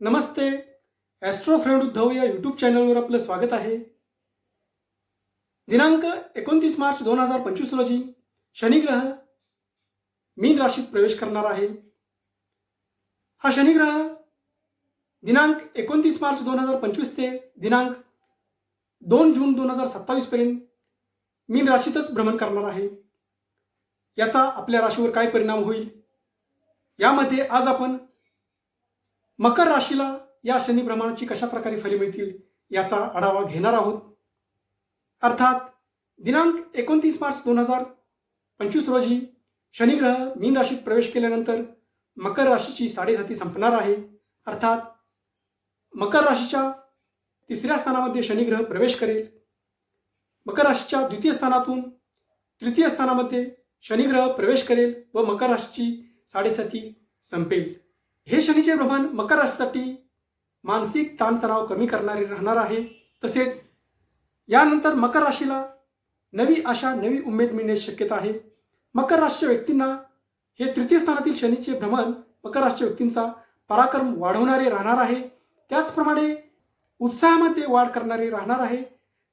नमस्ते. Austro friend Uddhav या YouTube चॅनलवर आपलं स्वागत आहे. दिनांक एकोणतीस मार्च दोन हजार पंचवीस रोजी शनिग्रह मीन राशीत प्रवेश करणार आहे. हा शनिग्रह दिनांक एकोणतीस मार्च दोन हजार पंचवीस ते दिनांक दोन जून दोन हजार सत्तावीसपर्यंत मीन राशीतच भ्रमण करणार आहे. याचा आपल्या राशीवर काय परिणाम होईल? यामध्ये आज आपण मकर राशीला या शनी प्रमाणाची कशा प्रकारे फले मिळतील याचा आढावा घेणार आहोत. अर्थात दिनांक एकोणतीस मार्च दोन हजार पंचवीस रोजी शनिग्रह मीन राशीत प्रवेश केल्यानंतर मकर राशीची साडेसाती संपणार आहे. अर्थात मकर राशीच्या तिसऱ्या स्थानामध्ये शनिग्रह प्रवेश करेल. मकर राशीच्या द्वितीय स्थानातून तृतीय स्थानामध्ये शनिग्रह प्रवेश करेल व मकर राशीची साडेसाती संपेल. हे शनीचे भ्रमण मकर राशीसाठी मानसिक ताणतणाव कमी करणारे राहणार आहे. तसेच यानंतर मकर राशीला नवी आशा नवी उमेद मिळण्याची शक्यता आहे. मकर राशीच्या व्यक्तींना हे तृतीय स्थानातील शनीचे भ्रमण मकर राशीच्या व्यक्तींचा पराक्रम वाढवणारे राहणार आहे. त्याचप्रमाणे उत्साहामध्ये वाढ करणारे राहणार आहे.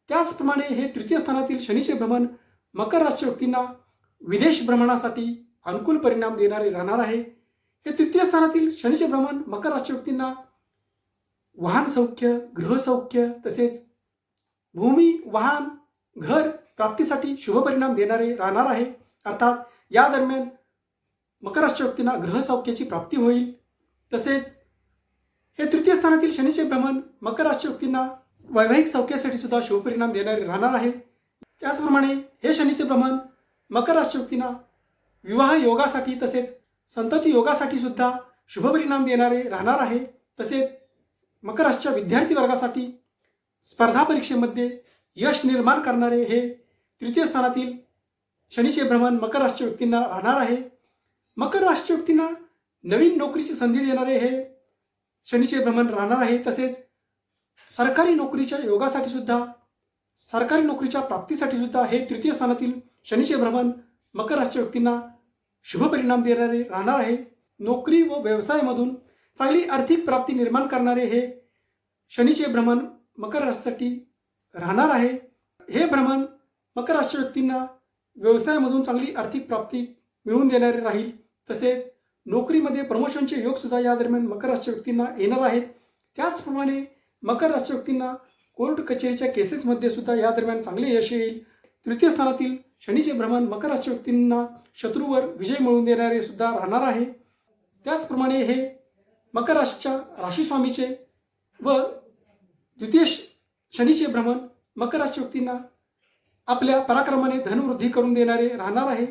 त्याचप्रमाणे हे तृतीय स्थानातील शनीचे भ्रमण मकर राशीच्या व्यक्तींना विदेश भ्रमणासाठी अनुकूल परिणाम देणारे राहणार आहे. हे तृतीय स्थानातील शनीचे भ्रमण मकर राशी व्यक्तींना वाहन सौख्य गृहसौख्य तसेच भूमी वाहन घर प्राप्तीसाठी शुभ परिणाम देणारे राहणार आहे. अर्थात या दरम्यान मकर राशी व्यक्तींना गृहसौख्याची प्राप्ती होईल. तसेच हे तृतीय स्थानातील शनीचे भ्रमण मकर राशी व्यक्तींना वैवाहिक सौख्यासाठी सुद्धा शुभ परिणाम देणारे राहणार आहे. त्याचप्रमाणे हे शनीचे भ्रमण मकर राशी व्यक्तींना विवाह योगासाठी तसेच संतती योगासाठी सुद्धा शुभपरिणाम देणारे राहणार आहे. तसेच मकरसच्या विद्यार्थी वर्गासाठी स्पर्धा परीक्षेमध्ये यश निर्माण करणारे हे तृतीय स्थानातील शनीचे भ्रमण मकर राशीच्या व्यक्तींना राहणार आहे. मकर राशीच्या व्यक्तींना नवीन नोकरीची संधी देणारे हे शनीचे भ्रमण राहणार आहे. तसेच सरकारी नोकरीच्या योगासाठी सुद्धा सरकारी नोकरीच्या प्राप्तीसाठी सुद्धा हे तृतीय स्थानातील शनीचे भ्रमण मकर राशीच्या व्यक्तींना शुभ परिणाम देणारे राहणार आहे. नोकरी व व्यवसायामधून चांगली आर्थिक प्राप्ती निर्माण करणारे हे शनीचे भ्रमण मकर राशीसाठी राहणार आहे. हे भ्रमण मकर राशी व्यक्तींना व्यवसायामधून चांगली आर्थिक प्राप्ती मिळवून देणारे राहील. तसेच नोकरीमध्ये प्रमोशनचे योगसुद्धा या दरम्यान मकर राशी व्यक्तींना येणार आहेत. त्याचप्रमाणे मकर राशी व्यक्तींना कोर्ट कचेरीच्या केसेसमध्ये सुद्धा या दरम्यान चांगले यश येईल. तृतीय स्थानातील शनीचे भ्रमण मकर राशी व्यक्तींना शत्रूवर विजय मिळवून देणारे सुद्धा राहणार आहे. त्याचप्रमाणे हे मकर राशीच्या राशीस्वामीचे व द्वितीय शनीचे भ्रमण मकर राशी व्यक्तींना आपल्या पराक्रमाने धनवृद्धी करून देणारे राहणार आहे.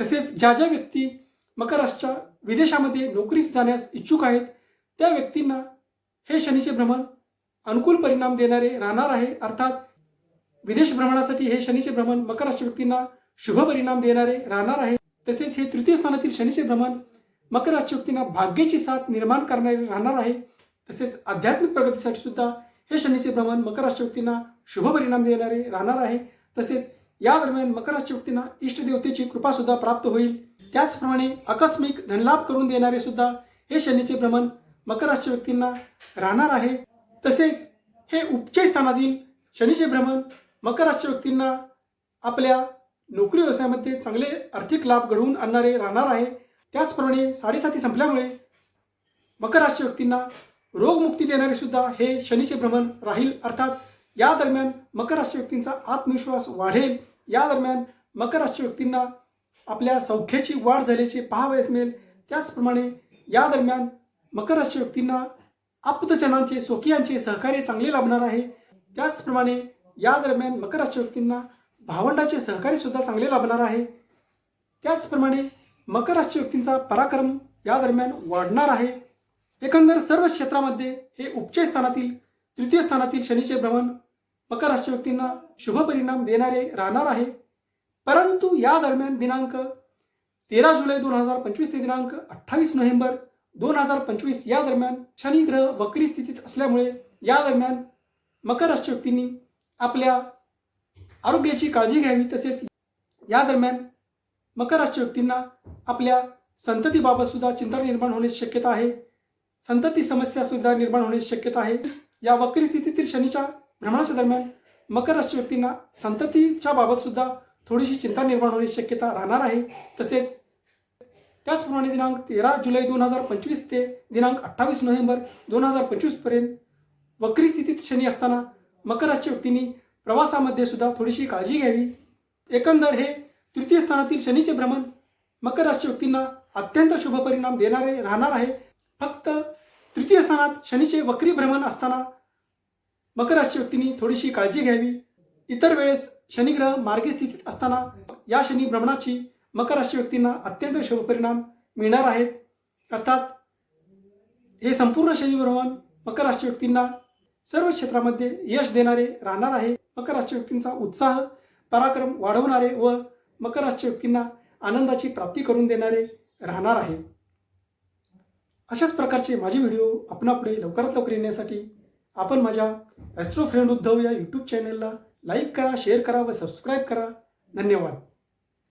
तसेच ज्या ज्या व्यक्ती मकर राशीच्या विदेशामध्ये नोकरीस जाण्यास इच्छुक आहेत त्या व्यक्तींना हे शनीचे भ्रमण अनुकूल परिणाम देणारे राहणार आहे. अर्थात विदेश भ्रमणासाठी हे शनीचे भ्रमण मकर राशी व्यक्तींना शुभ परिणाम देणारे राहणार आहे. तसेच हे तृतीय स्थानातील शनीचे भ्रमण मकर राशी व्यक्तींना भाग्याची साथ निर्माण करणारे राहणार आहे. तसेच आध्यात्मिक प्रगतीसाठी सुद्धा हे शनीचे भ्रमण मकर राशी व्यक्तींना शुभ परिणाम देणारे राहणार आहे. तसेच या दरम्यान मकर राशी व्यक्तींना इष्टदेवतेची कृपा सुद्धा प्राप्त होईल. त्याचप्रमाणे आकस्मिक धनलाभ करून देणारे सुद्धा हे शनीचे भ्रमण मकर राशी व्यक्तींना राहणार आहे. तसेच हे उपचय स्थानातील शनीचे भ्रमण मकर राशी व्यक्तींना आपल्या नोकरी व्यवसायामध्ये चांगले आर्थिक लाभ घडवून आणणारे राहणार आहे. त्याचप्रमाणे साडेसाती संपल्यामुळे मकर राशी व्यक्तींना रोगमुक्ती देणारे सुद्धा हे शनीचे भ्रमण राहील. अर्थात या दरम्यान मकर राशी व्यक्तींचा आत्मविश्वास वाढेल. या दरम्यान मकर राशी व्यक्तींना आपल्या सौख्याची वाढ झाल्याचे पाहावयास मिळेल. त्याचप्रमाणे या दरम्यान मकर राशी व्यक्तींना आप्तजनांचे स्वकीयांचे सहकार्य चांगले लाभणार आहे. त्याचप्रमाणे या दरम्यान मकर राशी व्यक्तींना भावंडाचे सहकारी सुद्धा चांगले लाभणार आहे. त्याचप्रमाणे मकर राशी व्यक्तींचा पराक्रम या दरम्यान वाढणार आहे. एकंदर सर्व क्षेत्रामध्ये हे उपचय स्थानातील तृतीय स्थानातील शनीचे भ्रमण मकर राशी व्यक्तींना शुभ परिणाम देणारे राहणार आहे. परंतु या दरम्यान दिनांक तेरा जुलै दोन हजार पंचवीस ते दिनांक अठ्ठावीस नोव्हेंबर दोन हजार पंचवीस या दरम्यान शनी ग्रह वक्री स्थितीत असल्यामुळे या दरम्यान मकर राशी व्यक्तींनी आपल्या आरोग्याची काळजी घ्यावी तसेच या दरम्यान मकर राशी व्यक्तींना आपल्या संततीबाबत सुद्धा चिंता निर्माण होण्याची शक्यता आहे. संतती समस्या सुद्धा निर्माण होण्याची शक्यता आहे. या वक्री स्थितीतील शनीच्या भ्रमणाच्या दरम्यान मकर राशी व्यक्तींना संततीच्या बाबत सुद्धा थोडीशी चिंता निर्माण होण्याची शक्यता राहणार आहे. तसेच त्याचप्रमाणे दिनांक तेरा जुलै दोन हजार पंचवीस ते दिनांक अठ्ठावीस नोव्हेंबर दोन हजार पंचवीसपर्यंत वक्री स्थितीत शनी असताना मकर व्यक्तींनी प्रवासामध्ये सुद्धा थोडीशी काळजी घ्यावी. एकंदर हे तृतीय स्थानातील शनीचे भ्रमण मकर राशी व्यक्तींना अत्यंत शुभ परिणाम देणारे राहणार आहे. फक्त तृतीय स्थानात शनीचे वक्री भ्रमण असताना मकर राशी व्यक्तींनी थोडीशी काळजी घ्यावी. इतर वेळेस शनिग्रह मार्गी स्थितीत असताना या शनी भ्रमणाची मकर राशी व्यक्तींना अत्यंत शुभ परिणाम मिळणार आहेत. अर्थात हे संपूर्ण शनी भ्रमण मकर राशी व्यक्तींना सर्व क्षेत्रामध्ये यश देणारे राहणार आहे. मकर राशी व्यक्तींचा उत्साह पराक्रम वाढवणारे व मकर राशी व्यक्तींना आनंदाची प्राप्ती करून देणारे राहणार आहे. अशाच प्रकारचे माझे व्हिडिओ आपणापुढे लवकरात लवकर येण्यासाठी आपण माझ्या ॲस्ट्रो फ्रेंड उद्धव या यूट्यूब चॅनलला लाईक करा शेअर करा व सबस्क्राईब करा. धन्यवाद.